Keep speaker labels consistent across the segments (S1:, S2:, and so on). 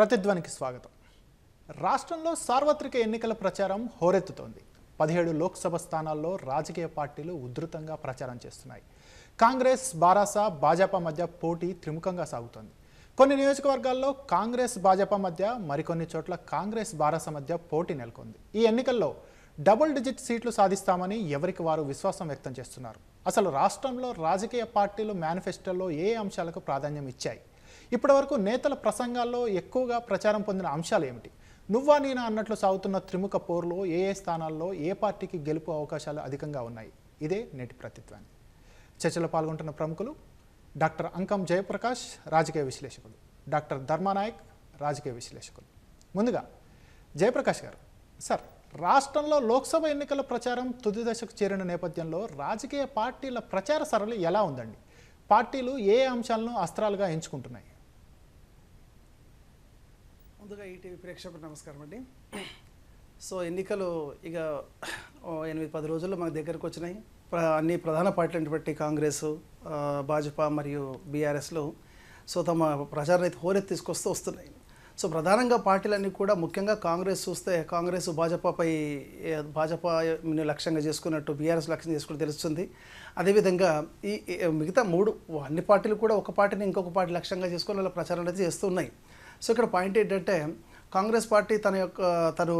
S1: ప్రతిధ్వనికి స్వాగతం. రాష్ట్రంలో సార్వత్రిక ఎన్నికల ప్రచారం హోరెత్తుతోంది. పదిహేడు లోక్సభ స్థానాల్లో రాజకీయ పార్టీలు ఉధృతంగా ప్రచారం చేస్తున్నాయి. కాంగ్రెస్ బారాస భాజపా మధ్య పోటీ త్రిముఖంగా సాగుతోంది. కొన్ని నియోజకవర్గాల్లో కాంగ్రెస్ భాజపా మధ్య మరికొన్ని చోట్ల కాంగ్రెస్ బారాస మధ్య పోటీ నెలకొంది. ఈ ఎన్నికల్లో డబుల్ డిజిట్ సీట్లు సాధిస్తామని ఎవరికి వారు విశ్వాసం వ్యక్తం చేస్తున్నారు? అసలు రాష్ట్రంలో రాజకీయ పార్టీలు మేనిఫెస్టోలో ఏ అంశాలకు ప్రాధాన్యం ఇచ్చాయి? ఇప్పటివరకు నేతల ప్రసంగాల్లో ఎక్కువగా ప్రచారం పొందిన అంశాలు ఏమిటి? నువ్వా నేనా అన్నట్లు సాగుతున్న త్రిముఖ పోరులో ఏ ఏ స్థానాల్లో ఏ పార్టీకి గెలుపు అవకాశాలు అధికంగా ఉన్నాయి? ఇదే నేటి ప్రతిత్వాన్ని చర్చలో పాల్గొంటున్న ప్రముఖులు డాక్టర్ అంకం జయప్రకాష్ రాజకీయ విశ్లేషకులు. డాక్టర్ ధర్మానాయక్ రాజకీయ విశ్లేషకులు. ముందుగా జయప్రకాష్ గారు సార్ రాష్ట్రంలో లోక్సభ ఎన్నికల ప్రచారం తుది దశకు చేరిన నేపథ్యంలో రాజకీయ పార్టీల ప్రచార సరళి ఎలా ఉందండి? పార్టీలు ఏ అంశాలను అస్త్రాలుగా ఎంచుకుంటున్నాయి?
S2: ముందుగా ఈటీవీ ప్రేక్షకులకు నమస్కారం అండి. సో ఎన్నికలు ఇక ఓ ఎనిమిది పది రోజుల్లో మన దగ్గరకు వచ్చినాయి. అన్ని ప్రధాన పార్టీలను బట్టి కాంగ్రెస్ భాజపా మరియు బీఆర్ఎస్లో సో తమ ప్రచారం అయితే హోరెత్తి తీసుకొస్తూ వస్తున్నాయి. సో ప్రధానంగా పార్టీలన్నీ కూడా ముఖ్యంగా కాంగ్రెస్ చూస్తే కాంగ్రెస్ భాజపాపై భాజపా లక్ష్యంగా చేసుకున్నట్టు బీఆర్ఎస్ లక్ష్యం చేసుకుని తెలుస్తుంది. అదేవిధంగా ఈ ఈ మిగతా మూడు అన్ని పార్టీలు కూడా ఒక పార్టీని ఇంకొక పార్టీ లక్ష్యంగా చేసుకుని వాళ్ళ ప్రచారం అయితే చేస్తూ ఉన్నాయి. సో ఇక్కడ పాయింట్ ఏంటంటే కాంగ్రెస్ పార్టీ తన యొక్క తను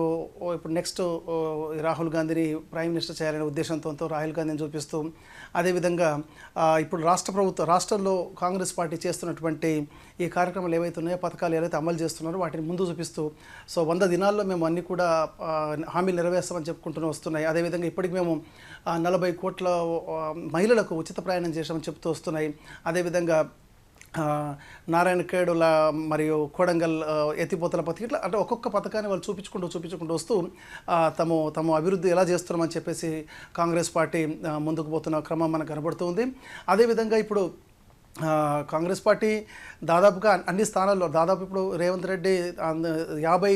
S2: ఇప్పుడు నెక్స్ట్ రాహుల్ గాంధీని ప్రైమ్ మినిస్టర్ చేయాలనే ఉద్దేశంతో రాహుల్ గాంధీని చూపిస్తూ అదేవిధంగా ఇప్పుడు రాష్ట్ర ప్రభుత్వం రాష్ట్రంలో కాంగ్రెస్ పార్టీ చేస్తున్నటువంటి ఈ కార్యక్రమాలు ఏవైతే ఉన్నాయో పథకాలు ఏవైతే అమలు చేస్తున్నారో వాటిని ముందు చూపిస్తూ సో వంద దినాల్లో మేము అన్నీ కూడా హామీలు నెరవేర్స్తామని చెప్పుకుంటూ వస్తున్నాయి. అదేవిధంగా ఇప్పటికి మేము నలభై కోట్ల మహిళలకు ఉచిత ప్రయాణం చేసామని చెప్తూ వస్తున్నాయి. అదేవిధంగా నారాయణఖేడుల నారాయణ మరియు కోడంగల్ ఎత్తిపోతల పథకం ఇట్లా అంటే ఒక్కొక్క పథకాన్ని వాళ్ళు చూపించుకుంటూ చూపించుకుంటూ వస్తూ తమ తమ అభివృద్ధి ఎలా చేస్తున్నామని చెప్పేసి కాంగ్రెస్ పార్టీ ముందుకు పోతున్న క్రమం మనకు కనబడుతుంది అదేవిధంగా ఇప్పుడు కాంగ్రెస్ పార్టీ దాదాపుగా అన్ని స్థానాల్లో దాదాపు ఇప్పుడు రేవంత్ రెడ్డి యాభై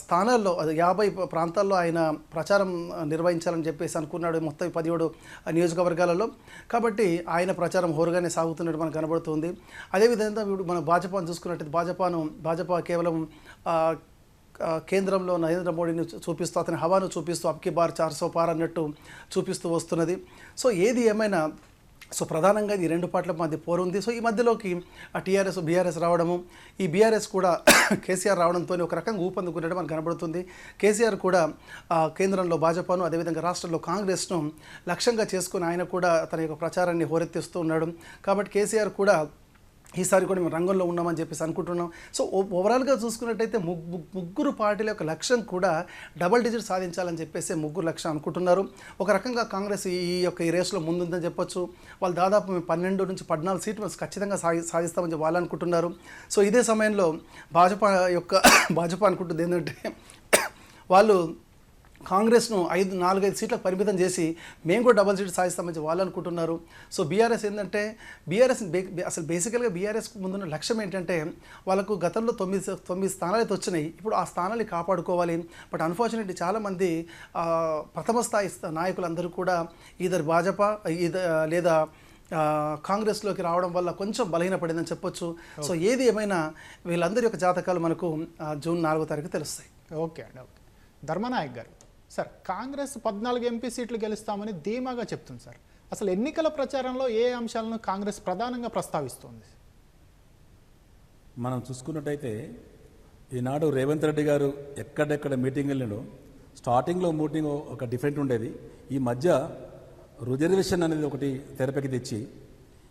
S2: స్థానాల్లో అది యాభై ప్రాంతాల్లో ఆయన ప్రచారం నిర్వహించాలని చెప్పేసి అనుకున్నాడు మొత్తం పదిహేడు నియోజకవర్గాలలో. కాబట్టి ఆయన ప్రచారం హోరుగానే సాగుతున్నట్టు మనకు కనబడుతుంది. అదేవిధంగా ఇప్పుడు మన భాజపాను చూసుకున్నట్టయితే భాజపాను భాజపా కేవలం కేంద్రంలో నరేంద్ర మోడీని చూపిస్తూ అతని హవాను చూపిస్తూ అబ్కి బార్ చార్సో పార్ అన్నట్టు చూపిస్తూ వస్తున్నది. సో ఏది ఏమైనా సో ప్రధానంగా ఈ రెండు పార్టీల మధ్య పోరు ఉంది. సో ఈ మధ్యలోకి ఆ టీఆర్ఎస్ బీఆర్ఎస్ రావడము ఈ బీఆర్ఎస్ కూడా కేసీఆర్ రావడంతో ఒక రకంగా ఊపందుకున్నట్టు మనకు కనబడుతుంది. కేసీఆర్ కూడా ఆ, కేంద్రంలో భాజపాను అదేవిధంగా రాష్ట్రంలో కాంగ్రెస్ను లక్ష్యంగా చేసుకుని ఆయన కూడా తన యొక్క ప్రచారాన్ని హోరెత్తిస్తూ ఉన్నాడు. కాబట్టి కేసీఆర్ కూడా ఈసారి కూడా మేము రంగంలో ఉన్నామని చెప్పేసి అనుకుంటున్నాం. సో ఓ- ఓవరాల్గా చూసుకున్నట్టయితే ముగ్గురు పార్టీల యొక్క లక్ష్యం కూడా డబల్ డిజిట్ సాధించాలని చెప్పేసి ముగ్గురు లక్ష్యం అనుకుంటున్నారు. ఒక రకంగా కాంగ్రెస్ ఈ యొక్క ఈ రేసులో ముందుందని చెప్పొచ్చు. వాళ్ళు దాదాపు మేము పన్నెండు నుంచి పద్నాలుగు సీట్లు మేము ఖచ్చితంగా సాగి సాధిస్తామని చెప్పి వాళ్ళు అనుకుంటున్నారు. సో ఇదే సమయంలో భాజపా యొక్క భాజపా అనుకుంటుంది ఏంటంటే వాళ్ళు కాంగ్రెస్ను ఐదు నాలుగైదు సీట్లకు పరిమితం చేసి మేము కూడా డబల్ సీట్ సాధిస్తామని వాళ్ళు అనుకుంటున్నారు. సో బీఆర్ఎస్ ఏంటంటే బీఆర్ఎస్ అసలు బేసికల్గా బీఆర్ఎస్ ముందున్న లక్ష్యం ఏంటంటే వాళ్ళకు గతంలో తొమ్మిది తొమ్మిది స్థానాలు అయితే వచ్చినాయి. ఇప్పుడు ఆ స్థానాన్ని కాపాడుకోవాలి. బట్ అన్ఫార్చునేట్లీ చాలామంది ప్రథమ స్థాయి స్థ- నాయకులందరూ కూడా ఈధర్ భాజపా ఈద లేదా కాంగ్రెస్లోకి రావడం వల్ల కొంచెం బలహీనపడిందని చెప్పొచ్చు. సో ఏది ఏమైనా వీళ్ళందరి యొక్క జాతకాలు మనకు జూన్ నాలుగో తారీఖు తెలుస్తాయి.
S1: ఓకే అండి ఓకే. ధర్మనాయక్ గారు సార్ కాంగ్రెస్ పద్నాలుగు ఎంపీ సీట్లు గెలుస్తామని ధీమాగా చెప్తుంది సార్. అసలు ఎన్నికల ప్రచారంలో ఏ అంశాలను కాంగ్రెస్ ప్రధానంగా ప్రస్తావిస్తోంది?
S3: మనం చూసుకున్నట్టయితే ఈనాడు రేవంత్ రెడ్డి గారు ఎక్కడెక్కడ మీటింగ్ వెళ్ళినో స్టార్టింగ్లో మీటింగ్ ఒక డిఫరెంట్ ఉండేది. ఈ మధ్య రిజర్వేషన్ అనేది ఒకటి తెరపైకి తెచ్చి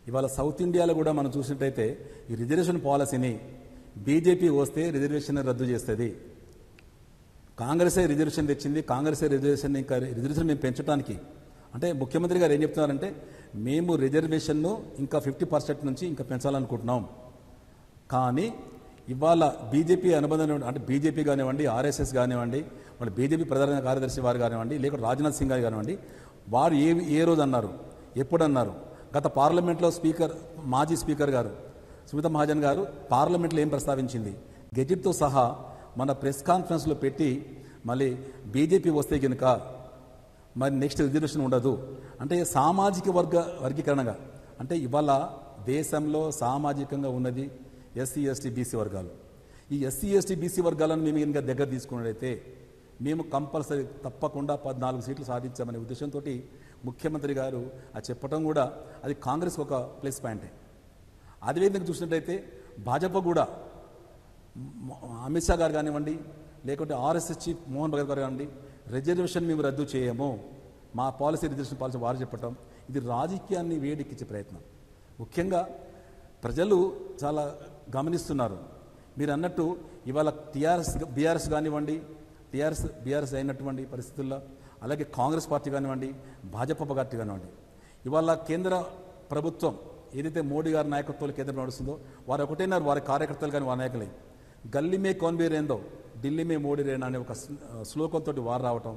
S3: ఇవాళ సౌత్ ఇండియాలో కూడా మనం చూసినట్టయితే ఈ రిజర్వేషన్ పాలసీని బీజేపీ వస్తే రిజర్వేషన్ రద్దు చేస్తుంది. కాంగ్రెసే రిజర్వేషన్ తెచ్చింది కాంగ్రెసే రిజర్వేషన్ ఇంకా రిజర్వేషన్ మేము పెంచడానికి అంటే ముఖ్యమంత్రి గారు ఏం చెప్తున్నారంటే మేము రిజర్వేషన్ను ఇంకా ఫిఫ్టీ పర్సెంట్ నుంచి ఇంకా పెంచాలనుకుంటున్నాం. కానీ ఇవాళ బీజేపీ అనుబంధం అంటే బీజేపీ కానివ్వండి ఆర్ఎస్ఎస్ కానివ్వండి వాళ్ళ బీజేపీ ప్రధాన కార్యదర్శి వారు కానివ్వండి లేకుంటే రాజ్నాథ్ సింగ్ గారు కానివ్వండి వారు ఏ ఏ రోజు అన్నారు? ఎప్పుడు అన్నారు గత పార్లమెంట్లో స్పీకర్ మాజీ స్పీకర్ గారు సుమిత మహాజన్ గారు పార్లమెంట్లో ఏం ప్రస్తావించింది? గెజిట్తో సహా మన ప్రెస్ కాన్ఫరెన్స్లో పెట్టి మళ్ళీ బీజేపీ వస్తే కనుక మరి నెక్స్ట్ రిజర్వేషన్ ఉండదు. అంటే సామాజిక వర్గ వర్గీకరణగా. అంటే ఇవాళ దేశంలో సామాజికంగా ఉన్నది ఎస్సీ ఎస్టీ బీసీ వర్గాలు. ఈ ఎస్సీ ఎస్టీ బీసీ వర్గాలను మేము ఇంకా దగ్గర తీసుకున్నట్టయితే మేము కంపల్సరీ తప్పకుండా పద్నాలుగు సీట్లు సాధించామనే ఉద్దేశంతో ముఖ్యమంత్రి గారు అది చెప్పడం కూడా అది కాంగ్రెస్ ఒక ప్లస్ పాయింటే. అదేవిధంగా చూసినట్టయితే భాజపా కూడా అమిత్ షా గారు కానివ్వండి లేకుంటే ఆర్ఎస్ఎస్ చీఫ్ మోహన్ భగత్ గారు కానివ్వండి రిజర్వేషన్ మేము రద్దు చేయము. మా పాలసీ రిజర్వేషన్ పాలసీ వారు చెప్పటం ఇది రాజకీయాన్ని వేడెక్కించే ప్రయత్నం. ముఖ్యంగా ప్రజలు చాలా గమనిస్తున్నారు. మీరు అన్నట్టు ఇవాళ టీఆర్ఎస్ బీఆర్ఎస్ కానివ్వండి టీఆర్ఎస్ బీఆర్ఎస్ అయినటువంటి పరిస్థితుల్లో అలాగే కాంగ్రెస్ పార్టీ కానివ్వండి భాజపా పార్టీ కానివ్వండి ఇవాళ కేంద్ర ప్రభుత్వం ఏదైతే మోడీ గారి నాయకత్వంలో కేంద్రం నడుస్తుందో వారు ఒకటేనారు వారి కార్యకర్తలు కానీ వారి నాయకులే. గల్లిమే కోన్బీరేందో ఢిల్లీమే బీ ఢిల్లీ మే అనే ఒక శ్లోకంతో వారు రావటం.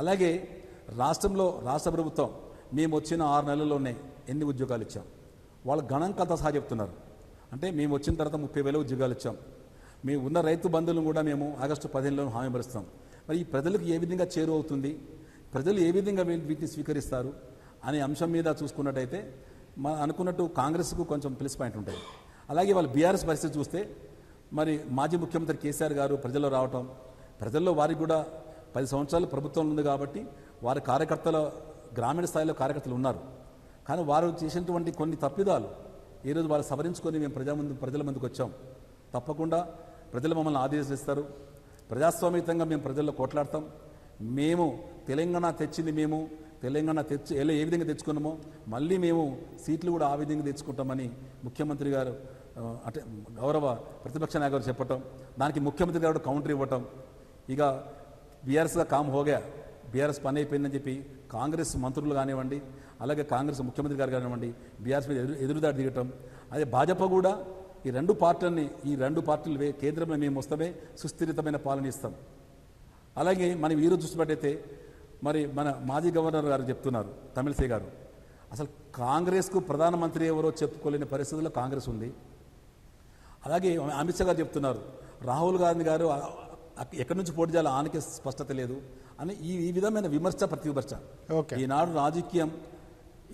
S3: అలాగే రాష్ట్రంలో రాష్ట్ర ప్రభుత్వం మేము వచ్చిన ఆరు నెలల్లోనే ఎన్ని ఉద్యోగాలు ఇచ్చాం? వాళ్ళు గణాంకాలతో సహా చెప్తున్నారు. అంటే మేము వచ్చిన తర్వాత ముప్పై వేల ఉద్యోగాలు ఇచ్చాం. మేము ఉన్న రైతు బంధువులను కూడా మేము ఆగస్టు పదిహేనులో హామీ పరుస్తాం మరి ఈ ప్రజలకు ఏ విధంగా చేరువవుతుంది ప్రజలు ఏ విధంగా వీటిని స్వీకరిస్తారు? అనే అంశం మీద చూసుకున్నట్టయితే మన అనుకున్నట్టు కాంగ్రెస్కు కొంచెం ప్లస్ పాయింట్ ఉంటుంది అలాగే వాళ్ళు బీఆర్ఎస్ పరిస్థితి చూస్తే మరి మాజీ ముఖ్యమంత్రి కేసీఆర్ గారు ప్రజల్లో రావటం ప్రజల్లో వారికి కూడా పది సంవత్సరాలు ప్రభుత్వం ఉంది కాబట్టి వారి కార్యకర్తల గ్రామీణ స్థాయిలో కార్యకర్తలు ఉన్నారు. కానీ వారు చేసినటువంటి కొన్ని తప్పిదాలు ఈరోజు వారు సవరించుకొని మేము ప్రజల ముందు ప్రజల ముందుకు వచ్చాం. తప్పకుండా ప్రజలు మమ్మల్ని ఆదేశిస్తారు. ప్రజాస్వామ్యతంగా మేము ప్రజల్లో కొట్లాడతాం. మేము తెలంగాణ తెచ్చింది మేము తెలంగాణ తెచ్చి ఎలా ఏ విధంగా తెచ్చుకున్నామో మళ్ళీ మేము సీట్లు కూడా ఆ విధంగా తెచ్చుకుంటామని ముఖ్యమంత్రి గారు అంటే గౌరవ ప్రతిపక్ష నాయకులు చెప్పటం దానికి ముఖ్యమంత్రి గారు కౌంటర్ ఇవ్వటం. ఇక బీఆర్ఎస్గా కామ్ హోగా బీఆర్ఎస్ పని అయిపోయిందని చెప్పి కాంగ్రెస్ మంత్రులు కానివ్వండి అలాగే కాంగ్రెస్ ముఖ్యమంత్రి గారు కానివ్వండి బీఆర్ఎస్ మీద ఎదురు ఎదురుదాడి దిగటం. అదే భాజపా కూడా ఈ రెండు పార్టీలని ఈ రెండు పార్టీలు వే- కేంద్రంలో మేము వస్తామే సుస్థిరితమైన పాలన ఇస్తాం. అలాగే మనం ఈరోజు చూసినట్టయితే మరి మన మాజీ గవర్నర్ గారు చెప్తున్నారు తమిళసై గారు. అసలు కాంగ్రెస్కు ప్రధానమంత్రి ఎవరో చెప్పుకోలేని పరిస్థితుల్లో కాంగ్రెస్ ఉంది. అలాగే అమిత్ షా గారు చెప్తున్నారు రాహుల్ గాంధీ గారు ఎక్కడి నుంచి పోటీ చేయాలో ఆనకే స్పష్టత లేదు అని ఈ ఈ విధమైన విమర్శ ప్రతి విమర్శ. ఈనాడు రాజకీయం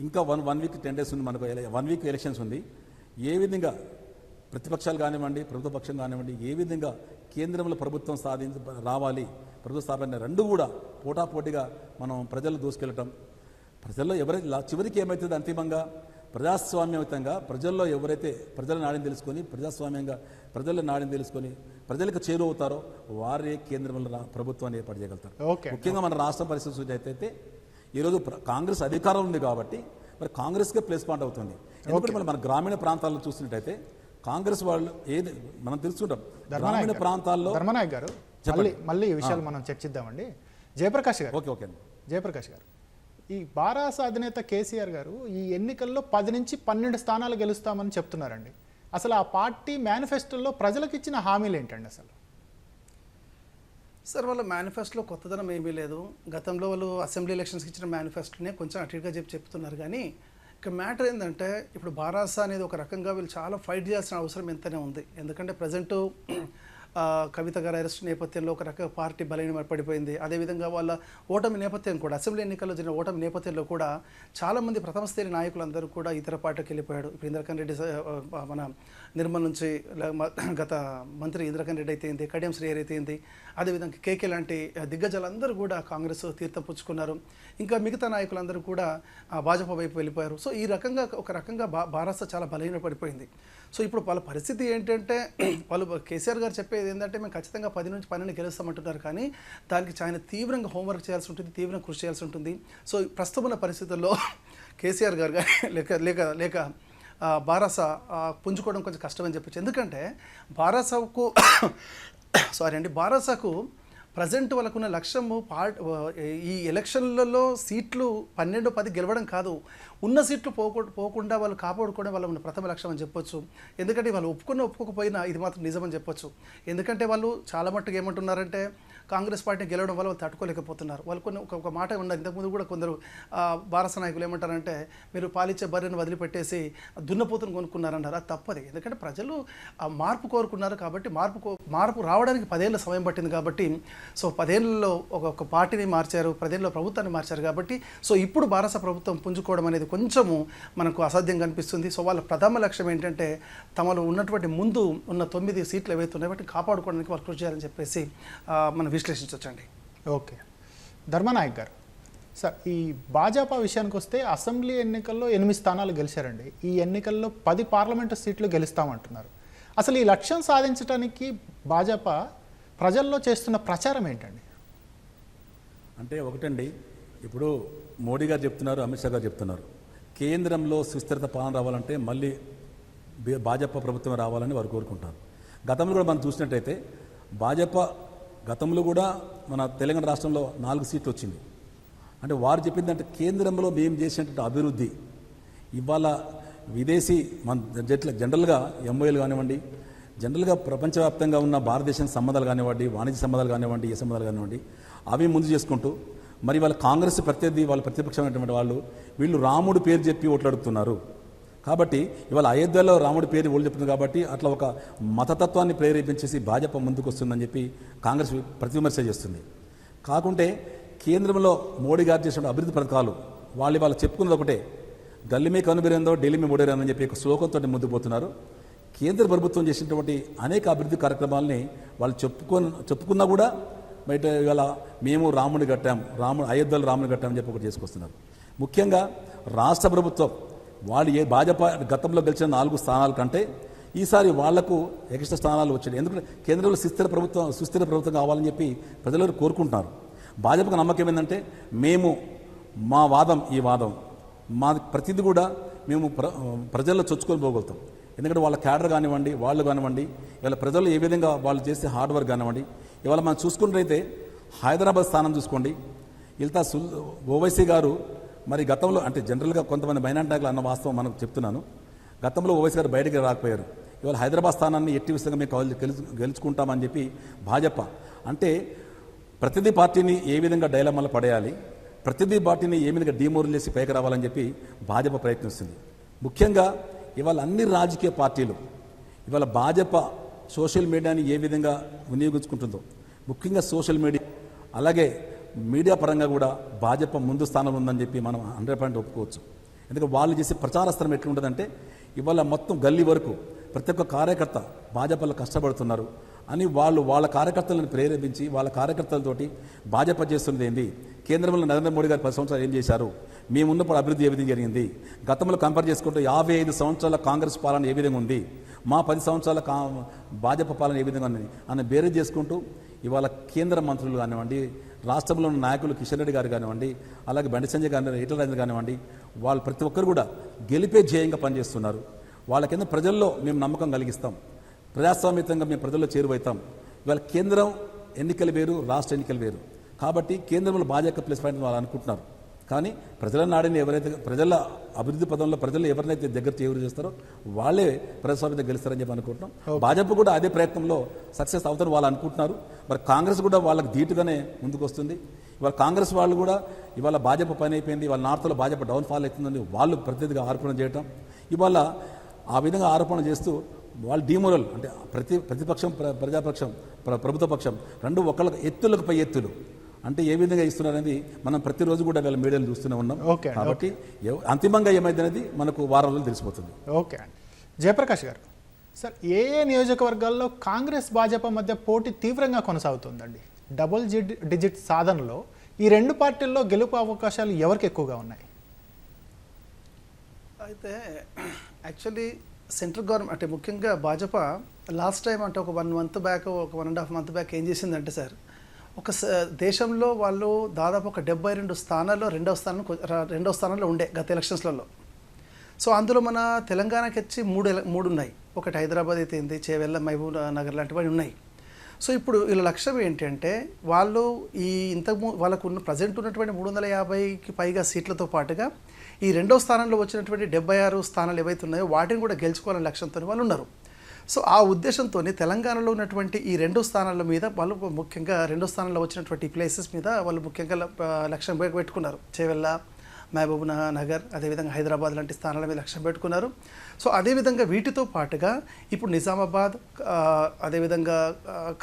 S3: ఇంకా one one week ten days ఉంది మనకు వన్ వీక్ ఎలక్షన్స్ ఉంది. ఏ విధంగా ప్రతిపక్షాలు కానివ్వండి ప్రభుత్వ పక్షం కానివ్వండి ఏ విధంగా కేంద్రంలో ప్రభుత్వం సాధించ రావాలి ప్రభుత్వ స్థాపన రెండు కూడా పోటాపోటీగా మనం ప్రజలు దూసుకెళ్ళటం. ప్రజల్లో ఎవరైతే చివరికి ఏమవుతుంది అంతిమంగా? ప్రజాస్వామ్యయుతంగా ప్రజల్లో ఎవరైతే ప్రజల నాడిని తెలుసుకొని ప్రజాస్వామ్యంగా ప్రజల నాడిని తెలుసుకొని ప్రజలకు చేరువవుతారో వారే కేంద్రంలో ప్రభుత్వాన్ని ఏర్పాటు చేయగలుగుతారు. ముఖ్యంగా మన రాష్ట్ర పరిస్థితి చూసినట్టయితే ఈరోజు కాంగ్రెస్ అధికారం ఉంది కాబట్టి మరి కాంగ్రెస్కే ప్లేస్ పాయింట్ అవుతుంది. ఎందుకంటే మరి మన గ్రామీణ ప్రాంతాల్లో చూసినట్టయితే కాంగ్రెస్ వాళ్ళు ఏది మనం తెలుసుకుంటాం. గ్రామీణ. ప్రాంతాల్లో
S1: ధర్మనాయక్ గారు మళ్ళీ మళ్ళీ ఈ విషయాలు మనం చర్చిద్దామండి. జయప్రకాష్ గారు.
S3: ఓకే ఓకే
S1: జయప్రకాష్ గారు. ఈ బారాస అధినేత కేసీఆర్ గారు ఈ ఎన్నికల్లో పది నుంచి పన్నెండు స్థానాలు గెలుస్తామని చెప్తున్నారండి. అసలు ఆ పార్టీ మేనిఫెస్టోలో ప్రజలకు ఇచ్చిన హామీలు ఏంటండి అసలు?
S2: సార్ వాళ్ళ మేనిఫెస్టోలో కొత్తదనం ఏమీ లేదు. గతంలో వాళ్ళు అసెంబ్లీ ఎలక్షన్స్కి ఇచ్చిన మేనిఫెస్టోనే కొంచెం అటుగా చెప్పి చెప్తున్నారు కానీ ఇక మ్యాటర్ ఏంటంటే ఇప్పుడు బారాసా అనేది ఒక రకంగా వీళ్ళు చాలా ఫైట్ చేయాల్సిన అవసరం ఎంతనే ఉంది. ఎందుకంటే ప్రజెంటు కవిత గారి అరెస్ట్ నేపథ్యంలో ఒక రకంగా పార్టీ బలహీన పడిపోయింది అదేవిధంగా వాళ్ళ ఓటమి నేపథ్యం కూడా అసెంబ్లీ ఎన్నికల్లో జరిగిన ఓటమి నేపథ్యంలో కూడా చాలామంది ప్రథమ స్థాయి నాయకులందరూ కూడా ఇతర పార్టీకి వెళ్ళిపోయాడు ఇప్పుడు ఇంద్రకరణ్ రెడ్డి మన నిర్మల్ నుంచి గత మంత్రి ఇంద్రకరణ్ రెడ్డి అయితే ఏంది కడియం శ్రీహరి అయితే ఏంది అదేవిధంగా కేకే లాంటి దిగ్గజాలందరూ కూడా కాంగ్రెస్ తీర్థం పుచ్చుకున్నారు. ఇంకా మిగతా నాయకులందరూ కూడా భాజపా వైపు వెళ్ళిపోయారు. సో ఈ రకంగా ఒక రకంగా భారత చాలా బలహీన పడిపోయింది సో ఇప్పుడు వాళ్ళ పరిస్థితి ఏంటంటే వాళ్ళు కేసీఆర్ గారు చెప్పే చెప్పేది ఏంటంటే మేము ఖచ్చితంగా పది నుంచి పన్నెండు గెలుస్తామంటున్నారు. కానీ దానికి చాలా తీవ్రంగా హోంవర్క్ చేయాల్సి ఉంటుంది తీవ్రంగా కృషి చేయాల్సి ఉంటుంది. సో ప్రస్తుతం ఉన్న పరిస్థితుల్లో కేసీఆర్ గారు కానీ లేక లేక లేక బారాస పుంజుకోవడం కొంచెం కష్టమని చెప్పచ్చు. ఎందుకంటే బారాసకు సారీ అండి బారాసకు ప్రజెంట్ వాళ్ళకున్న లక్ష్యము పార్ట్ ఈ ఎలక్షన్లలో సీట్లు పన్నెండు పది గెలవడం కాదు. ఉన్న సీట్లు పోకూ పోకుండా వాళ్ళు కాపాడుకోవడం వాళ్ళ ఉన్న ప్రథమ లక్ష్యం అని చెప్పొచ్చు. ఎందుకంటే వాళ్ళు ఒప్పుకున్న ఒప్పుకోకపోయినా ఇది మాత్రం నిజమని చెప్పొచ్చు. ఎందుకంటే వాళ్ళు చాలా మట్టుకు ఏమంటున్నారంటే కాంగ్రెస్ పార్టీ గెలవడం వల్ల వాళ్ళు తట్టుకోలేకపోతున్నారు. వాళ్ళు కొన్ని ఒక మాట ఉన్నది ఇంతకుముందు కూడా కొందరు భారత నాయకులు ఏమంటారంటే మీరు పాలిచ్చే బర్రెను వదిలిపెట్టేసి దున్నపోతును కొనుక్కున్నారన్నారు. అది తప్పది. ఎందుకంటే ప్రజలు మార్పు కోరుకున్నారు కాబట్టి మార్పు కో మార్పు రావడానికి పదేళ్ళ సమయం పట్టింది కాబట్టి సో పదేళ్ళలో ఒక ఒక పార్టీని మార్చారు పదేళ్ళలో ప్రభుత్వాన్ని మార్చారు కాబట్టి సో ఇప్పుడు భారత ప్రభుత్వం పుంజుకోవడం అనేది కొంచెము మనకు అసాధ్యం కనిపిస్తుంది. సో వాళ్ళ ప్రథమ లక్ష్యం ఏంటంటే తమలో ఉన్నటువంటి ముందు ఉన్న తొమ్మిది సీట్లు ఏవైతే ఉన్నాయో వాటిని కాపాడుకోవడానికి వాళ్ళు కృషి చేయాలని చెప్పేసి మన మనం విశ్లేషించవచ్చండి
S1: ఓకే. ధర్మనాయక్ గారు సార్ ఈ భాజపా విషయానికి వస్తే అసెంబ్లీ ఎన్నికల్లో ఎనిమిది స్థానాలు గెలిచారండి. ఈ ఎన్నికల్లో పది పార్లమెంటు సీట్లు గెలుస్తామంటున్నారు. అసలు ఈ లక్ష్యం సాధించడానికి భాజపా ప్రజల్లో చేస్తున్న ప్రచారం ఏంటండి?
S3: అంటే ఒకటండి ఇప్పుడు మోడీ గారు చెప్తున్నారు అమిత్ షా గారు చెప్తున్నారు. కేంద్రంలో సుస్థిరత పాలన రావాలంటే మళ్ళీ భాజపా ప్రభుత్వం రావాలని వారు కోరుకుంటారు గతంలో కూడా మనం చూసినట్టయితే భాజపా గతంలో కూడా మన తెలంగాణ రాష్ట్రంలో నాలుగు సీట్లు వచ్చింది. అంటే వారు చెప్పిందంటే కేంద్రంలో మేము చేసినటువంటి అభివృద్ధి ఇవాళ విదేశీ మన జట్ల జనరల్గా ఎంఓఏలు కానివ్వండి జనరల్గా ప్రపంచవ్యాప్తంగా ఉన్న భారతదేశం సంబంధాలు కానివ్వండి వాణిజ్య సంబంధాలు కానివ్వండి ఏ సంబంధాలు కానివ్వండి అవి ముందు చేసుకుంటూ మరి వాళ్ళ కాంగ్రెస్ ప్రత్యర్థి వాళ్ళ ప్రతిపక్షమైనటువంటి వాళ్ళు వీళ్ళు రాముడు పేరు చెప్పి ఓట్లాడుతున్నారు కాబట్టి ఇవాళ అయోధ్యలో రాముడి పేరు ఓళ్ళు చెప్తుంది కాబట్టి అట్లా ఒక మతతత్వాన్ని ప్రేరేపించేసి భాజపా ముందుకు వస్తుందని చెప్పి కాంగ్రెస్ ప్రతివిమర్శ చేస్తుంది. కాకుంటే కేంద్రంలో మోడీ గారు చేసిన అభివృద్ధి పథకాలు వాళ్ళు వాళ్ళు చెప్పుకున్నది ఒకటే గల్లిమే మీ కనుబెరిందో ఢిల్లీ మీ అని చెప్పి ఒక శ్లోకంతో ముందుకు పోతున్నారు. కేంద్ర ప్రభుత్వం చేసినటువంటి అనేక అభివృద్ధి కార్యక్రమాలని వాళ్ళు చెప్పుకో చెప్పుకున్నా కూడా బయట ఇవాళ మేము రాముని కట్టాం రాముడు అయోధ్యలో రాముని కట్టామని చెప్పి ఒకటి చేసుకొస్తున్నారు. ముఖ్యంగా రాష్ట్ర ప్రభుత్వం వాళ్ళు ఏ భాజపా గతంలో గెలిచిన నాలుగు స్థానాల కంటే ఈసారి వాళ్ళకు ఎక్స్ట్రా స్థానాలు వచ్చాయి. ఎందుకంటే కేంద్రంలో సుస్థిర ప్రభుత్వం సుస్థిర ప్రభుత్వం కావాలని చెప్పి ప్రజలు కోరుకుంటున్నారు. భాజపాకు నమ్మకం ఏంటంటే మేము మా వాదం ఈ వాదం. మా ప్రతిదీ కూడా మేము ప్ర ప్రజల్లో చొచ్చుకొని పోగలుగుతాం. ఎందుకంటే వాళ్ళ క్యాడర్ కానివ్వండి వాళ్ళు కానివ్వండి ఇవాళ ప్రజలు ఏ విధంగా వాళ్ళు చేసే హార్డ్ వర్క్ కానివ్వండి ఇవాళ మనం చూసుకున్నట్లయితే హైదరాబాద్ స్థానం చూసుకోండి. ఇల్తా సుల్ ఓవైసీ గారు మరి గతంలో అంటే జనరల్గా కొంతమంది మైనార్టీ నాయకులు అన్న వాస్తవం మనకు చెప్తున్నాను. గతంలో ఓవైసీ గారు బయటకు రాకపోయారు. ఇవాళ హైదరాబాద్ స్థానాన్ని ఎట్టి విధంగా మేము గెలుచు గెలుచుకుంటామని చెప్పి భాజపా అంటే ప్రతిదీ పార్టీని ఏ విధంగా డైలమాలో పడేయాలి ప్రతిదీ పార్టీని ఏ విధంగా డిమోరల్ చేసి పైకి రావాలని చెప్పి భాజపా ప్రయత్నిస్తుంది. ముఖ్యంగా ఇవాళ అన్ని రాజకీయ పార్టీలు ఇవాళ భాజపా సోషల్ మీడియాని ఏ విధంగా వినియోగించుకుంటుందో ముఖ్యంగా సోషల్ మీడియా అలాగే మీడియా పరంగా కూడా భాజపా ముందు స్థానంలో ఉందని చెప్పి మనం హండ్రెడ్ పాయింట్ ఒప్పుకోవచ్చు. ఎందుకంటే వాళ్ళు చేసే ప్రచారస్త్రం ఎట్లుంటుందంటే ఇవాళ మొత్తం గల్లీ వరకు ప్రతి ఒక్క కార్యకర్త భాజపాలో కష్టపడుతున్నారు అని వాళ్ళు వాళ్ళ కార్యకర్తలను ప్రేరేపించి వాళ్ళ కార్యకర్తలతోటి భాజపా చేస్తున్నది ఏంది? కేంద్రంలో నరేంద్ర మోడీ గారు పది సంవత్సరాలు ఏం చేశారు? మేమున్నప్పుడు అభివృద్ధి ఏ విధంగా జరిగింది? గతంలో కంపేర్ చేసుకుంటే యాభై ఐదు సంవత్సరాల కాంగ్రెస్ పాలన ఏ విధంగా ఉంది? మా పది సంవత్సరాల కా భాజపా పాలన ఏ విధంగా ఉంది? అని బేరే చేసుకుంటూ ఇవాళ కేంద్ర మంత్రులు కానివ్వండి రాష్ట్రంలో ఉన్న నాయకులు కిషన్ రెడ్డి గారు కానివ్వండి అలాగే బండి సంజయ్ గారి ఈటల రాజేంద్ర కానివ్వండి వాళ్ళు ప్రతి ఒక్కరు కూడా గెలిపే ధ్యేయంగా పనిచేస్తున్నారు. వాళ్ళ కింద ప్రజల్లో మేము నమ్మకం కలిగిస్తాం. ప్రజాస్వామ్యతంగా మేము ప్రజల్లో చేరువైతాం. ఇవాళ కేంద్రం ఎన్నికలు వేరు రాష్ట్ర ఎన్నికలు వేరు. కాబట్టి కేంద్రంలో భాజపా ప్లస్ పాయింట్ వాళ్ళు అనుకుంటున్నారు. కానీ ప్రజల నాడిని ఎవరైతే ప్రజల అభివృద్ధి పదంలో ప్రజలు ఎవరినైతే దగ్గర చేరు చేస్తారో వాళ్ళే ప్రజాస్వామ్యత గెలుస్తారని చెప్పి అనుకుంటున్నాం. భాజపా కూడా అదే ప్రయత్నంలో సక్సెస్ అవుతారు వాళ్ళు అనుకుంటున్నారు. మరి కాంగ్రెస్ కూడా వాళ్ళకి ధీటుగానే ముందుకు వస్తుంది ఇవాళ కాంగ్రెస్ వాళ్ళు కూడా ఇవాళ భాజపా పని అయిపోయింది వాళ్ళ నార్త్లో భాజపా డౌన్ ఫాల్ అవుతుందని వాళ్ళు ప్రతినిధిగా ఆరోపణ చేయటం. ఇవాళ ఆ విధంగా ఆరోపణ చేస్తూ వాళ్ళు డిమోరల్ అంటే ప్రతి ప్రతిపక్షం ప్ర- ప్రజాపక్షం ప్ర- ప్రభుత్వ పక్షం రెండు ఒకళ్ళకి ఎత్తులకు పై ఎత్తులు. అంటే ఏ విధంగా ఇస్తున్నారనేది మనం ప్రతిరోజు కూడా వీళ్ళ మీడియాలో చూస్తూనే ఉన్నాం.
S1: ఓకే అండి,
S3: కాబట్టి అంతిమంగా ఏమైంది అనేది మనకు వారం రోజులు తెలిసిపోతుంది.
S1: ఓకే అండి. జయప్రకాష్ గారు సార్ ఏ ఏ నియోజకవర్గాల్లో కాంగ్రెస్ భాజపా మధ్య పోటీ తీవ్రంగా కొనసాగుతుందండి? డబుల్ జిడ్ డిజిట్ సాధనలో ఈ రెండు పార్టీల్లో గెలుపు అవకాశాలు ఎవరికి ఎక్కువగా ఉన్నాయి?
S2: అయితే యాక్చువల్లీ సెంట్రల్ గవర్నమెంట్ అంటే ముఖ్యంగా భాజపా లాస్ట్ టైం అంటే ఒక వన్ మంత్ బ్యాక్ ఒక one and half month back ఏం చేసిందంటే సార్ ఒక స- దేశంలో వాళ్ళు దాదాపు ఒక డెబ్బై రెండు స్థానాల్లో రెండవ స్థానం రెండవ స్థానంలో ఉండే గత ఎలక్షన్స్లలో. సో అందులో మన తెలంగాణకి వచ్చి మూడు మూడు ఉన్నాయి. ఒకటి హైదరాబాద్ అయితే ఏంది చేవెళ్ళ మహబూబ్ నగర్ లాంటివి ఉన్నాయి. సో ఇప్పుడు వీళ్ళ లక్ష్యం ఏంటంటే వాళ్ళు ఈ ఇంతకు ము- వాళ్ళకు ఉన్న ప్రజెంట్ ఉన్నటువంటి మూడు వందల యాభైకి పైగా సీట్లతో పాటుగా ఈ రెండో స్థానంలో వచ్చినటువంటి డెబ్బై ఆరు స్థానాలు ఏవైతే ఉన్నాయో వాటిని కూడా గెలుచుకోవాలనే లక్ష్యంతో వాళ్ళు ఉన్నారు. సో ఆ ఉద్దేశంతోనే తెలంగాణలో ఉన్నటువంటి ఈ రెండు స్థానాల మీద వాళ్ళు ముఖ్యంగా రెండు స్థానాల్లో వచ్చినటువంటి ప్లేసెస్ మీద వాళ్ళు ముఖ్యంగా లక్ష్యం పెట్టుకున్నారు. చేవెళ్ళ మహబూబ్ నగర్ అదేవిధంగా హైదరాబాద్ లాంటి స్థానాల మీద లక్ష్యం పెట్టుకున్నారు. సో అదేవిధంగా వీటితో పాటుగా ఇప్పుడు నిజామాబాద్ అదేవిధంగా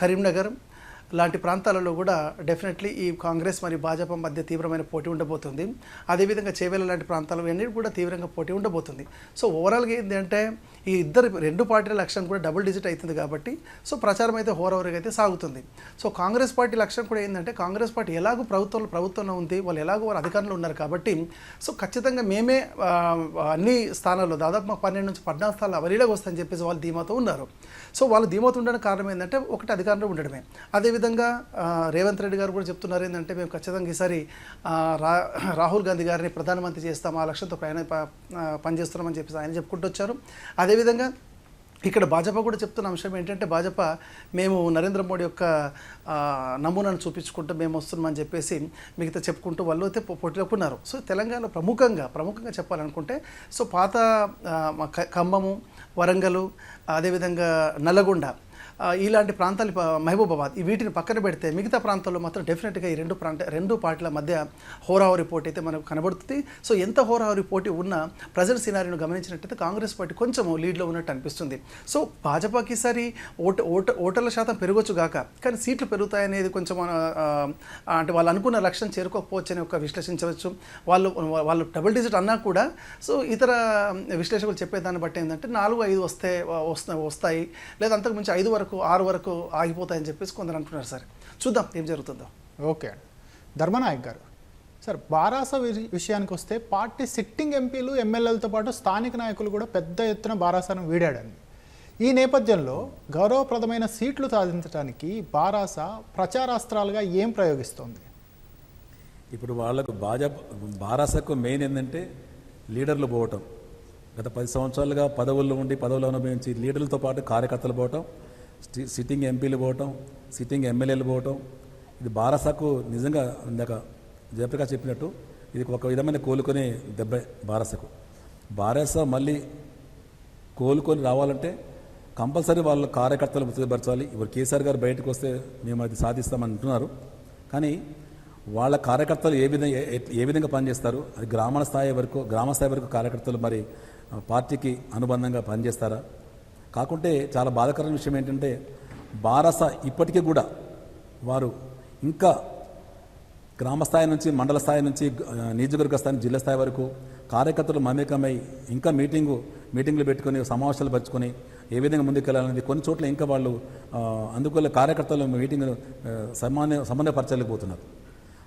S2: కరీంనగర్ లాంటి ప్రాంతాలలో కూడా డెఫినెట్లీ ఈ కాంగ్రెస్ మరియు భాజపా మధ్య తీవ్రమైన పోటీ ఉండబోతుంది. అదేవిధంగా చేవేల లాంటి ప్రాంతాలు అన్నీ కూడా తీవ్రంగా పోటీ ఉండబోతుంది. సో ఓవరాల్గా ఏంటంటే ఈ ఇద్దరు రెండు పార్టీల లక్ష్యం కూడా డబుల్ డిజిట్ అవుతుంది కాబట్టి సో ప్రచారం అయితే హోరవరిగా అయితే సాగుతుంది. సో కాంగ్రెస్ పార్టీ లక్ష్యం కూడా ఏంటంటే కాంగ్రెస్ పార్టీ ఎలాగో ప్రభుత్వంలో ప్రభుత్వంలో ఉంది వాళ్ళు ఎలాగో వారు అధికారంలో ఉన్నారు కాబట్టి సో ఖచ్చితంగా మేమే అన్ని స్థానాల్లో దాదాపు మాకు పన్నెండు నుంచి పద్నాలుగు స్థానాలు అవలీలాగా వస్తాయని చెప్పేసి వాళ్ళు ధీమాతో ఉన్నారు. సో వాళ్ళు ధీమాతో ఉండడానికి కారణం ఏంటంటే ఒకటి అధికారంలో ఉండడమే. అదేవిధంగా ఆ, రేవంత్ రెడ్డి గారు కూడా చెప్తున్నారు ఏంటంటే మేము ఖచ్చితంగా ఈసారి రా రాహుల్ గాంధీ గారిని ప్రధానమంత్రి చేస్తాం ఆ లక్ష్యంతో ప్రయాణ ప- పనిచేస్తున్నామని చెప్పేసి ఆయన చెప్పుకుంటూ వచ్చారు. అదేవిధంగా ఇక్కడ భాజపా కూడా చెప్తున్న అంశం ఏంటంటే భాజపా మేము నరేంద్ర మోడీ యొక్క నమూనాను చూపించుకుంటూ మేము వస్తున్నామని చెప్పేసి మిగతా చెప్పుకుంటూ వాళ్ళు అయితే పో- ఉన్నారు. సో తెలంగాణ ప్రముఖంగా ప్రముఖంగా చెప్పాలనుకుంటే సో పాత క- ఖమ్మము వరంగల్ అదేవిధంగా నల్లగొండ ఇలాంటి ప్రాంతాలు మహబూబాబాద్ ఈ వీటిని పక్కన పెడితే మిగతా ప్రాంతాల్లో మాత్రం డెఫినెట్గా ఈ రెండు ప్రాంత రెండు పార్టీల మధ్య హోరాహోరీ పోటీ అయితే మనకు కనబడుతుంది. సో ఎంత హోరాహోరీ పోటీ ఉన్నా ప్రజెంట్ సినారీని గమనించినట్టయితే కాంగ్రెస్ పార్టీ కొంచెం లీడ్లో ఉన్నట్టు అనిపిస్తుంది. సో భాజపాకి ఈసారి ఓట ఓట ఓటర్ల శాతం పెరగొచ్చు గాక కానీ సీట్లు పెరుగుతాయనేది కొంచెం అంటే వాళ్ళు అనుకున్న లక్ష్యం చేరుకోకపోవచ్చు అని ఒక విశ్లేషించవచ్చు. వాళ్ళు వాళ్ళు డబుల్ డిజిట్ అన్నా కూడా సో ఇతర విశ్లేషకులు చెప్పేదాన్ని బట్టి ఏంటంటే నాలుగు ఐదు వస్తే వస్తాయి. లేదా అంతకు మించి ఐదు వరకు ఆరు వరకు ఆగిపోతాయని చెప్పేసి కొందరు అంటున్నారు సరే. చూద్దాం ఏం జరుగుతుందో.
S1: ఓకే అండి. ధర్మనాయక్ గారు సార్ బారాస వి- విషయానికి వస్తే పార్టీ సిట్టింగ్ ఎంపీలు ఎమ్మెల్యేలతో పాటు స్థానిక నాయకులు కూడా పెద్ద ఎత్తున బారాసాను వీడాడండి. ఈ నేపథ్యంలో గౌరవప్రదమైన సీట్లు సాధించడానికి బారాస ప్రచారాస్త్రాలుగా ఏం ప్రయోగిస్తోంది?
S3: ఇప్పుడు వాళ్ళకు భాజపా బారాసకు మెయిన్ ఏంటంటే లీడర్లు పోవటం. గత పది సంవత్సరాలుగా పదవుల్లో ఉండి పదవులు అనుభవించి లీడర్లతో పాటు కార్యకర్తలు పోవటం. సిట్టింగ్ ఎంపీలు పోవటం సిట్టింగ్ ఎమ్మెల్యేలు పోవటం ఇది బారసాకు నిజంగా ఇందాక జయప్రకాష్ చెప్పినట్టు ఇది ఒక విధమైన కోలుకొని దెబ్బ బారసకు. బారస మళ్ళీ కోలుకొని రావాలంటే కంపల్సరీ వాళ్ళ కార్యకర్తలు ముచ్చటపరచాలి ఇప్పుడు కేసీఆర్ గారు బయటకు వస్తే మేము అది సాధిస్తామని అంటున్నారు కానీ వాళ్ళ కార్యకర్తలు ఏ విధంగా ఏ- విధంగా పనిచేస్తారు? అది గ్రామ స్థాయి వరకు గ్రామ స్థాయి వరకు కార్యకర్తలు మరి పార్టీకి అనుబంధంగా పనిచేస్తారా? కాకుంటే చాలా బాధాకరమైన విషయం ఏంటంటే బారస ఇప్పటికీ కూడా వారు ఇంకా గ్రామ స్థాయి నుంచి మండల స్థాయి నుంచి నియోజకవర్గ స్థాయి జిల్లా స్థాయి వరకు కార్యకర్తలు మమేకమై ఇంకా మీటింగు మీటింగ్లు పెట్టుకొని సమావేశాలు పరుచుకొని ఏ విధంగా ముందుకెళ్ళాలనేది కొన్ని చోట్ల ఇంకా వాళ్ళు ఆ, అందువల్ల కార్యకర్తలు మీటింగ్ సమాన్య సమన్వయపరచలేకపోతున్నారు.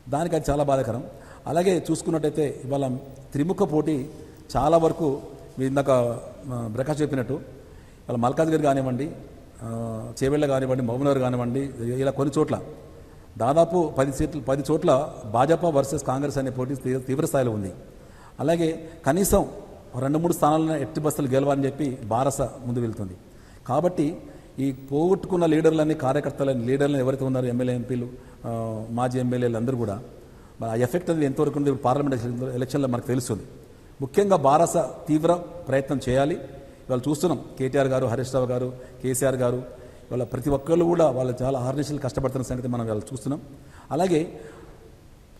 S3: దానికి అది చాలా బాధాకరం. అలాగే చూసుకున్నట్టయితే ఇవాళ త్రిముఖ పోటీ చాలా వరకు ఇందాక ప్రకాష్ చెప్పినట్టు ఇవాళ మల్కాజ్గిరి కానివ్వండి చేవెళ్ళ కానివ్వండి మహబూబ్నగర్ కానివ్వండి ఇలా కొన్ని చోట్ల దాదాపు పది సీట్లు పది చోట్ల భాజపా వర్సెస్ కాంగ్రెస్ అనే పోటీ తీవ్ర స్థాయిలో ఉంది. అలాగే కనీసం రెండు మూడు స్థానాలను ఎట్టి బస్సులు గెలవాలని చెప్పి బారస ముందు వెళ్తుంది. కాబట్టి ఈ పోగొట్టుకున్న లీడర్లని కార్యకర్తలని లీడర్లు ఎవరైతే ఉన్నారో ఎమ్మెల్యే ఎంపీలు మాజీ ఎమ్మెల్యేలు అందరూ కూడా మరి ఆ ఎఫెక్ట్ అనేది ఎంతవరకు ఉంది? పార్లమెంట్ ఎలక్షన్లో మనకు తెలుస్తుంది. ముఖ్యంగా బారస తీవ్ర ప్రయత్నం చేయాలి. ఇవాళ చూస్తున్నాం. కేటీఆర్ గారు హరీష్ రావు గారు కేసీఆర్ గారు ఇవాళ ప్రతి ఒక్కళ్ళు కూడా వాళ్ళు చాలా ఆర్నిషలు కష్టపడుతున్న సంగతి మనం ఇవాళ చూస్తున్నాం. అలాగే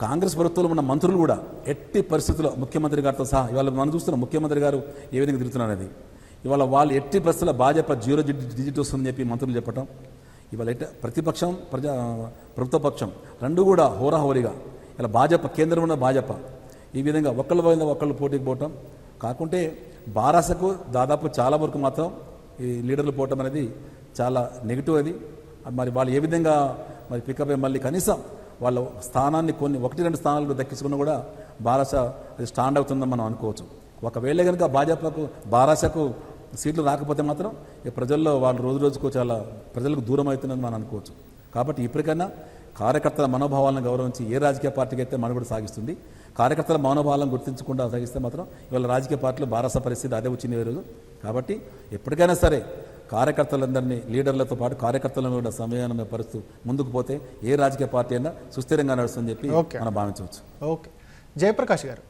S3: కాంగ్రెస్ ప్రభుత్వంలో ఉన్న మంత్రులు కూడా ఎట్టి పరిస్థితుల్లో ముఖ్యమంత్రి గారితో సహా ఇవాళ మనం చూస్తున్నాం ముఖ్యమంత్రి గారు ఏ విధంగా తిరుగుతున్నారనేది ఇవాళ వాళ్ళు ఎట్టి పరిస్థితుల్లో భాజపా జీరో డిజిట్ వస్తుందని చెప్పి మంత్రులు చెప్పటం. ఇవాళ ఎట్ట ప్రతిపక్షం ప్రజా ప్రభుత్వ పక్షం రెండు కూడా హోరాహోరీగా ఇలా భాజపా కేంద్రం ఉన్న భాజపా ఈ విధంగా ఒకళ్ళ వల్ల ఒకళ్ళు పోటీకి పోవటం. కాకుంటే బారాసకు దాదాపు చాలా వరకు మాత్రం ఈ లీడర్లు పోవటం అనేది చాలా నెగిటివ్ అది. మరి వాళ్ళు ఏ విధంగా మరి పికప్ అయ్యి మళ్ళీ కనీసం వాళ్ళ స్థానాన్ని కొన్ని ఒకటి రెండు స్థానాలకు దక్కించుకున్నా కూడా బారాస అది స్టాండ్ అవుతుందని మనం అనుకోవచ్చు. ఒకవేళ కనుక భాజపాకు బారాసకు సీట్లు రాకపోతే మాత్రం ఈ ప్రజల్లో వాళ్ళు రోజు రోజుకు చాలా ప్రజలకు దూరం అవుతుందని మనం అనుకోవచ్చు. కాబట్టి ఇప్పటికైనా కార్యకర్తల మనోభావాలను గౌరవించి ఏ రాజకీయ పార్టీకి అయితే మనుగడ సాగిస్తుంది కార్యకర్తల మనోభావాలను గుర్తించకుండా సాగిస్తే మాత్రం ఇవాళ రాజకీయ పార్టీలు బారాస పరిస్థితి అదే వచ్చింది ఈ రోజు. కాబట్టి ఎప్పటికైనా సరే కార్యకర్తలందరినీ లీడర్లతో పాటు కార్యకర్తలను కూడా సమయాన్ని పరుస్తూ ముందుకు పోతే ఏ రాజకీయ పార్టీ అయినా సుస్థిరంగా నడుస్తుందని చెప్పి
S1: ఓకే.
S3: మనం భావించవచ్చు.
S1: ఓకే. జయప్రకాష్ గారు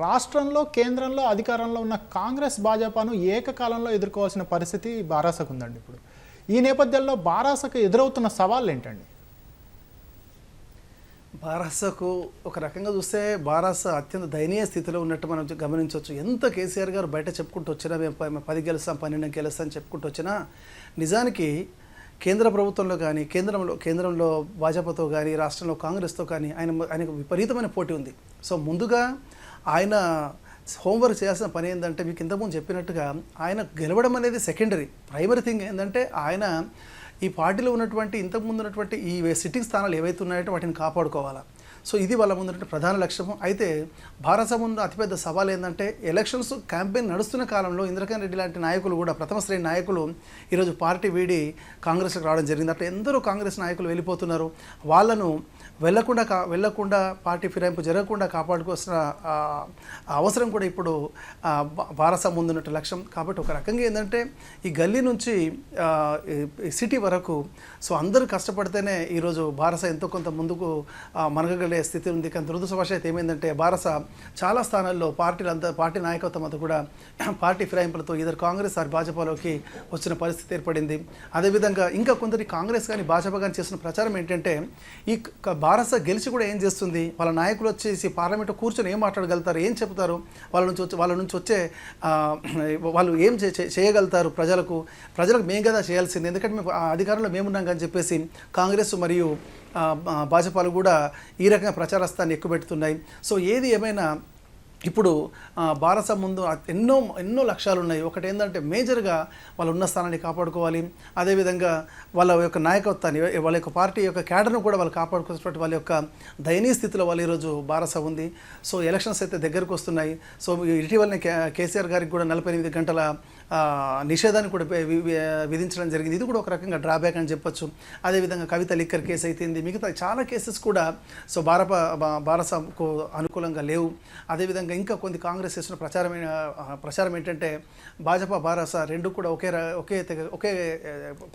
S1: రాష్ట్రంలో కేంద్రంలో అధికారంలో ఉన్న కాంగ్రెస్ భాజపాను ఏకకాలంలో ఎదుర్కోవాల్సిన పరిస్థితి బారాసకు ఉందండి ఇప్పుడు. ఈ నేపథ్యంలో బారాసకు ఎదురవుతున్న సవాళ్ళు ఏంటండి
S2: బారాసకు ఒక రకంగా చూస్తే బారాస అత్యంత దయనీయ స్థితిలో ఉన్నట్టు మనం గమనించవచ్చు. ఎంత కేసీఆర్ గారు బయట చెప్పుకుంటూ వచ్చినా మేము పది గెలుస్తాం పన్నెండు గెలుస్తాం అని చెప్పుకుంటూ వచ్చినా నిజానికి కేంద్ర ప్రభుత్వంలో కానీ కేంద్రంలో కేంద్రంలో భాజపాతో కానీ రాష్ట్రంలో కాంగ్రెస్తో కానీ ఆయన ఆయనకు విపరీతమైన పోటీ ఉంది. సో ముందుగా ఆయన హోంవర్క్ చేయాల్సిన పని ఏంటంటే మీకు ఇంతకుముందు చెప్పినట్టుగా ఆయన గెలవడం అనేది సెకండరీ. ప్రైమరీ థింగ్ ఏంటంటే ఆయన ఈ పార్టీలో ఉన్నటువంటి ఇంతకుముందు ఉన్నటువంటి ఈ సిట్టింగ్ స్థానాలు ఏవైతే ఉన్నాయో వాటిని కాపాడుకోవాలా? సో ఇది వాళ్ళ ముందు ప్రధాన లక్ష్యము. అయితే భారత ముందు అతిపెద్ద సవాల్ ఏంటంటే ఎలక్షన్స్ క్యాంపెయిన్ నడుస్తున్న కాలంలో ఇంద్రకరణ్ రెడ్డి లాంటి నాయకులు కూడా ప్రథమ శ్రేణి నాయకులు ఈరోజు పార్టీ వీడి కాంగ్రెస్కి రావడం జరిగింది. అట్లా ఎందరో కాంగ్రెస్ నాయకులు వెళ్ళిపోతున్నారు. వాళ్ళను వెళ్ళకుండా కా వెళ్ళకుండా పార్టీ ఫిరాయింపు జరగకుండా కాపాడుకోవాల్సిన అవసరం కూడా ఇప్పుడు భారత ముందున్నట్టు లక్ష్యం. కాబట్టి ఒక రకంగా ఏంటంటే ఈ గల్లీ నుంచి సిటీ వరకు సో అందరూ కష్టపడితేనే ఈరోజు భారత ఎంతో కొంత ముందుకు ఆ, మనగగలే స్థితి ఉంది. కానీ దురదృష్టవశాత్ ఏమైందంటే బారస చాలా స్థానాల్లో పార్టీలంతా పార్టీ నాయకత్వం అంతా కూడా పార్టీ ఫిరాయింపులతో ఇద్దరు కాంగ్రెస్ ఆర్ భాజపాలోకి వచ్చిన పరిస్థితి ఏర్పడింది. అదేవిధంగా ఇంకా కొందరి కాంగ్రెస్ కానీ భాజపా కానీ చేసిన ప్రచారం ఏంటంటే ఈ బారస గెలిచి కూడా ఏం చేస్తుంది? వాళ్ళ నాయకులు వచ్చేసి పార్లమెంట్లో కూర్చొని ఏం మాట్లాడగలుగుతారు? ఏం చెప్తారు? వాళ్ళ నుంచి వచ్చే వాళ్ళ నుంచి వచ్చే వాళ్ళు ఏం చే- చేయగలుగుతారు ప్రజలకు? ప్రజలకు మేము కదా చేయాల్సింది. ఎందుకంటే మేము ఆ అధికారంలో మేమున్నాం కానీ చెప్పేసి కాంగ్రెస్ మరియు భాజపాలు కూడా ఈ రకంగా ప్రచారస్తాన్ని ఎక్కువ పెడుతున్నాయి సో ఏది ఏమైనా ఇప్పుడు భారత ముందు ఎన్నో ఎన్నో లక్ష్యాలు ఉన్నాయి ఒకటి ఏంటంటే మేజర్గా వాళ్ళు ఉన్న స్థానాన్ని కాపాడుకోవాలి. అదేవిధంగా వాళ్ళ యొక్క నాయకత్వాన్ని వాళ్ళ యొక్క పార్టీ యొక్క క్యాడర్ను కూడా వాళ్ళు కాపాడుకునేటువంటి వాళ్ళ యొక్క దయనీయ స్థితిలో వాళ్ళు ఈరోజు భారత ఉంది. సో ఎలక్షన్స్ అయితే దగ్గరకు వస్తున్నాయి. సో ఇటీవలనే కే కేసీఆర్ గారికి కూడా నలభై ఎనిమిది గంటల నిషేధాన్ని కూడా విధించడం జరిగింది. ఇది కూడా ఒక రకంగా డ్రాబ్యాక్ అని చెప్పొచ్చు. అదేవిధంగా కవిత లిక్కర్ కేసు అయితేంది. మిగతా చాలా కేసెస్ కూడా సో భారప భారసకు అనుకూలంగా లేవు. అదేవిధంగా ఇంకా కొన్ని కాంగ్రెస్ చేసిన ప్రచారం ప్రచారం ఏంటంటే భాజపా భారస రెండు కూడా ఒకే ఒకే ఒకే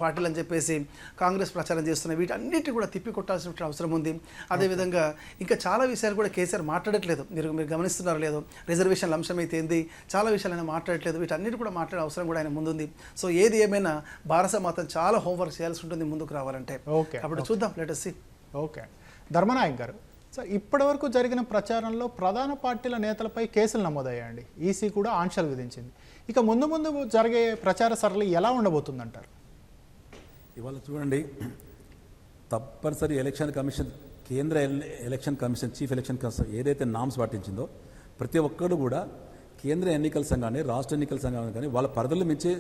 S2: పార్టీలు అని చెప్పేసి కాంగ్రెస్ ప్రచారం చేస్తున్నాయి వీటన్నిటి కూడా తిప్పి కొట్టాల్సిన అవసరం ఉంది. అదేవిధంగా ఇంకా చాలా విషయాలు కూడా కేసీఆర్ మాట్లాడట్లేదు. మీరు మీరు గమనిస్తున్నారు లేదు రిజర్వేషన్ల అంశం అయితే ఏంది చాలా విషయాలు మాట్లాడట్లేదు. వీటన్నిటి కూడా మాట్లాడ అవసరం కూడా ఆయన ముందుంది. సో ఏది ఏమైనా భారత మాత్రం చాలా హోంవర్క్ చేయాల్సి ఉంటుంది ముందుకు రావాలంటే.
S1: ఓకే
S2: కాబట్టి చూద్దాం లెటెస్ట్ సి
S1: ఓకే. ధర్మనాయక్ గారు సార్ ఇప్పటివరకు జరిగిన ప్రచారంలో ప్రధాన పార్టీల నేతలపై కేసులు నమోదయ్యాయండి. ఈసీ కూడా ఆంక్షలు విధించింది. ఇక ముందు ముందు జరిగే ప్రచార సరళి ఎలా ఉండబోతుందంటారు?
S3: ఇవాళ చూడండి తప్పనిసరి ఎలక్షన్ కమిషన్ కేంద్ర ఎల- election commission chief election commission ఏదైతే నామ్స్ పాటించిందో ప్రతి ఒక్కరు కూడా కేంద్ర ఎన్నికల సంఘాన్ని రాష్ట్ర ఎన్నికల సంఘాన్ని కానీ వాళ్ళ పరిధులు మించే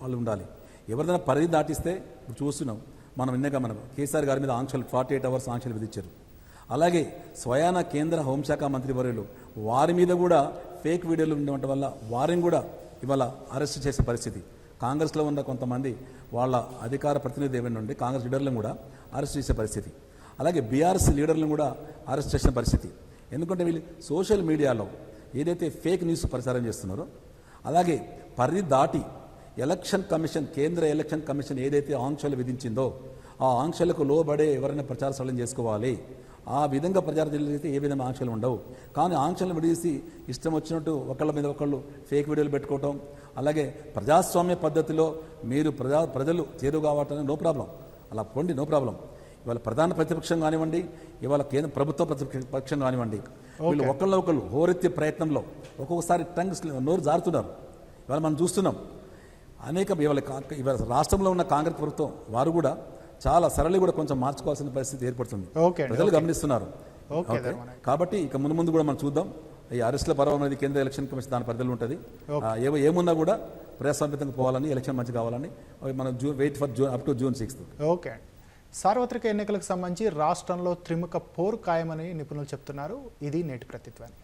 S3: వాళ్ళు ఉండాలి. ఎవరిదైనా పరిధి దాటిస్తే ఇప్పుడు చూస్తున్నాం. మనం విన్నాక మనం కేసీఆర్ గారి మీద ఆంక్షలు ఫార్టీ ఎయిట్ అవర్స్ ఆంక్షలు విధించారు. అలాగే స్వయాన కేంద్ర హోంశాఖ మంత్రి వర్యులు వారి మీద కూడా ఫేక్ వీడియోలు ఉండటం వల్ల వారిని కూడా ఇవాళ అరెస్ట్ చేసే పరిస్థితి. కాంగ్రెస్లో ఉన్న కొంతమంది వాళ్ళ అధికార ప్రతినిధి ఏమైనా ఉండి కాంగ్రెస్ లీడర్లను కూడా అరెస్ట్ చేసే పరిస్థితి. అలాగే బీఆర్ఎస్ లీడర్లను కూడా అరెస్ట్ చేసిన పరిస్థితి. ఎందుకంటే వీళ్ళు సోషల్ మీడియాలో ఏదైతే ఫేక్ న్యూస్ ప్రచారం చేస్తున్నారో అలాగే పరిధి దాటి ఎలక్షన్ కమిషన్ కేంద్ర ఎలక్షన్ కమిషన్ ఏదైతే ఆంక్షలు విధించిందో ఆ ఆంక్షలకు లోబడే ఎవరైనా ప్రచార సరళం చేసుకోవాలి. ఆ విధంగా ప్రచారం చేస్తే ఏ విధంగా ఆంక్షలు ఉండవు. కానీ ఆంక్షలను విడిసి ఇష్టం వచ్చినట్టు ఒకళ్ళ మీద ఒకళ్ళు ఫేక్ వీడియోలు పెట్టుకోవటం అలాగే ప్రజాస్వామ్య పద్ధతిలో మీరు ప్రజా ప్రజలు చేరు కావటం నో ప్రాబ్లం. అలా పోండి నో ప్రాబ్లం. ఇవాళ ప్రధాన ప్రతిపక్షం కానివ్వండి ఇవాళ కేంద్ర ప్రభుత్వ ప్రతిపక్షం కానివ్వండి వీళ్ళు ఒకళ్ళ ఒకళ్ళు హోరెత్తే ప్రయత్నంలో ఒక్కొక్కసారి టంగ్ నోరు జారుతున్నారు. ఇవాళ మనం చూస్తున్నాం. అనేక ఇవాళ ఇవాళ రాష్ట్రంలో ఉన్న కాంగ్రెస్ ప్రభుత్వం వారు కూడా చాలా సరళి కూడా కొంచెం మార్చుకోవాల్సిన పరిస్థితి ఏర్పడుతుంది. ప్రజలు గమనిస్తున్నారు. కాబట్టి ఇక ముందు ముందు కూడా మనం చూద్దాం. ఈ అరెస్టుల పర్వం అనేది కేంద్ర ఎలక్షన్ కమిషన్ దాని పరిధిలో ఉంటుంది. ఏవో ఏమున్నా కూడా ప్రజాస్వామ్యంగా పోవాలని ఎలక్షన్ మంచి కావాలని మనం June wait for June up to June sixth
S1: okay సార్వత్రిక ఎన్నికలకు సంబంధించి రాష్ట్రంలో త్రిముఖ పోరు ఖాయమని నిపుణులు చెప్తున్నారు. ఇది నేటి ప్రతిత్వాన్ని